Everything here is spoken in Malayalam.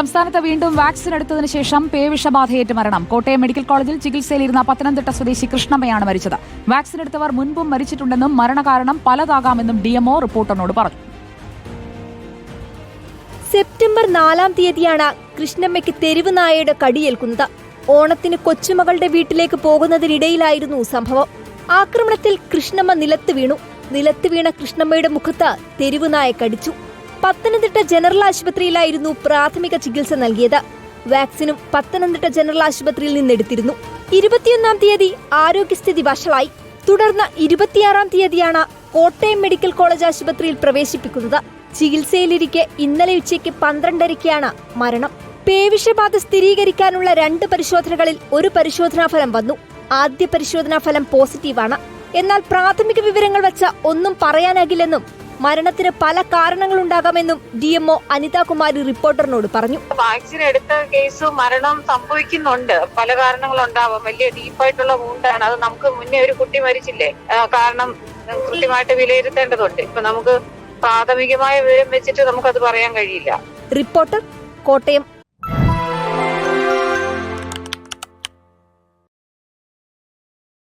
സംസ്ഥാനത്ത് വീണ്ടും വാക്സിൻ എടുത്തതിനു ശേഷം പേവിഷബാധയേറ്റ് മരണം. കോട്ടയം മെഡിക്കൽ കോളേജിൽ ചികിത്സയിലിരുന്ന പത്തനംതിട്ട സ്വദേശി കൃഷ്ണമ്മയാണ് മരിച്ചത്. വാക്സിൻ എടുത്തവർ മുൻപും മരിച്ചിട്ടുണ്ടെന്നും മരണകാരണം പലതാകാമെന്നും ഡിഎംഒ റിപ്പോർട്ടറിനോട് പറഞ്ഞു. സെപ്റ്റംബർ നാലാം തീയതിയാണ് കൃഷ്ണമ്മയ്ക്ക് തെരുവ് നായയുടെ കടിയേൽക്കുന്നത്. ഓണത്തിന് കൊച്ചുമകളുടെ വീട്ടിലേക്ക് പോകുന്നതിനിടയിലായിരുന്നു സംഭവം. ആക്രമണത്തിൽ കൃഷ്ണമ്മ നിലത്ത് വീണു. നിലത്ത് വീണ കൃഷ്ണമ്മയുടെ മുഖത്ത് തെരുവ് നായ കടിച്ചു. പത്തനംതിട്ട ജനറൽ ആശുപത്രിയിലായിരുന്നു പ്രാഥമിക ചികിത്സ നൽകിയത്. വാക്സിനും പത്തനംതിട്ട ജനറൽ ആശുപത്രിയിൽ നിന്നെടുത്തിരുന്നു. ഇരുപത്തിയൊന്നാം തീയതി ആരോഗ്യസ്ഥിതി വഷളായി. തുടർന്ന് ഇരുപത്തിയാറാം തീയതിയാണ് കോട്ടയം മെഡിക്കൽ കോളേജ് ആശുപത്രിയിൽ പ്രവേശിപ്പിക്കുന്നത്. ചികിത്സയിലിരിക്കെ ഇന്നലെ ഉച്ചയ്ക്ക് പന്ത്രണ്ടരയ്ക്കാണ് മരണം. പേവിഷബാധ സ്ഥിരീകരിക്കാനുള്ള രണ്ട് പരിശോധനകളിൽ ഒരു പരിശോധനാഫലം വന്നു. ആദ്യ പരിശോധനാഫലം പോസിറ്റീവാണ്. എന്നാൽ പ്രാഥമിക വിവരങ്ങൾ വച്ച ഒന്നും പറയാനാകില്ലെന്നും മരണത്തിന് പല കാരണങ്ങളുണ്ടാകാമെന്നും ഡിഎംഒ അനിതാകുമാരി റിപ്പോർട്ടറിനോട് പറഞ്ഞു. വാക്സിൻ എടുത്ത കേസ് മരണം സംഭവിക്കുന്നുണ്ട്. പല കാരണങ്ങളുണ്ടാവാം. വലിയ ഡീപ്പായിട്ടുള്ള വൂണ്ടാണ് അത് നമുക്ക് മുന്നേ ഒരു കുട്ടി മരിച്ചില്ലേ? കാരണം കൃത്യമായിട്ട് വിലയിരുത്തേണ്ടതുണ്ട്. ഇപ്പൊ നമുക്ക് പ്രാഥമികമായ വിവരം വെച്ചിട്ട് നമുക്കത് പറയാൻ കഴിയില്ല. റിപ്പോർട്ടർ കോട്ടയം